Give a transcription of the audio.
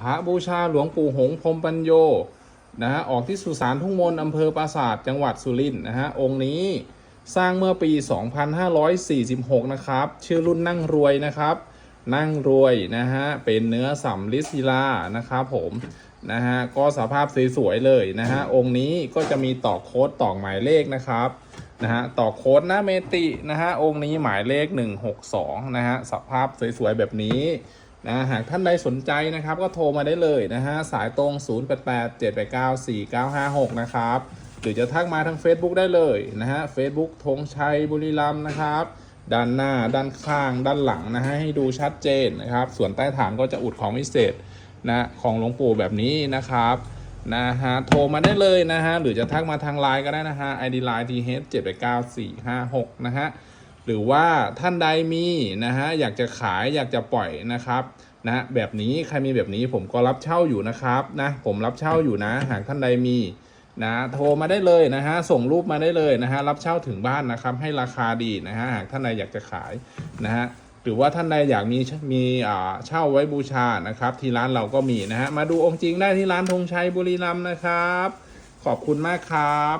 พระบูชาหลวงปู่หงส์พรมปัญโยนะฮะออกที่สุสานทุ่งมนอำเภอปราสาทจังหวัดสุรินทร์นะฮะองค์นี้สร้างเมื่อปี 2546 นะครับ ชื่อรุ่นนั่งรวยนะครับ นั่งรวยนะฮะเป็นเนื้อสำลิศิลานะครับผมนะฮะก็สภาพสวยๆเลยนะฮะองค์นี้ก็จะมีต่อโค้ดต่อหมายเลขนะครับนะฮะต่อโค้ดหน้าเมตินะฮะองค์นี้หมายเลข 162นะฮะสภาพสวยๆแบบนี้ นะหากท่านใดสนใจนะครับ ก็โทรมาได้เลยนะฮะสายตรง 0887894956 นะครับ หรือจะทักมาทาง Facebook ได้เลยนะฮะ Facebook ธงชัยบุรีรัมย์นะครับ ด้านหน้าด้านข้างด้านหลังนะฮะให้ดูชัดเจนนะครับ ส่วนใต้ฐานก็จะอุดของพิเศษนะของหลวงปู่แบบนี้นะครับนะฮะโทรมาได้เลยนะฮะหรือจะทักมาทางไลน์ก็ได้นะฮะ ID line t h 7 8 9 4 5 6นะฮะ หรือว่าท่านใดมีนะฮะอยากจะขายอยากจะปล่อยนะครับนะแบบนี้ใครมีแบบนี้ผมก็รับเช่าอยู่นะครับนะผมรับเช่าอยู่นะ หากท่านใดมีนะโทรมาได้เลยนะฮะส่งรูปมาได้เลยนะฮะรับเช่าถึงบ้านนะครับให้ราคาดีนะฮะหากท่านใดอยากจะขายนะฮะหรือว่าท่านใดอยากมีมีอ่าเช่าไว้บูชานะครับ ที่ร้านเราก็มีนะฮะมาดูองค์จริงได้ที่ร้านธงชัยบุรีรัมย์นะครับ ขอบคุณมากครับ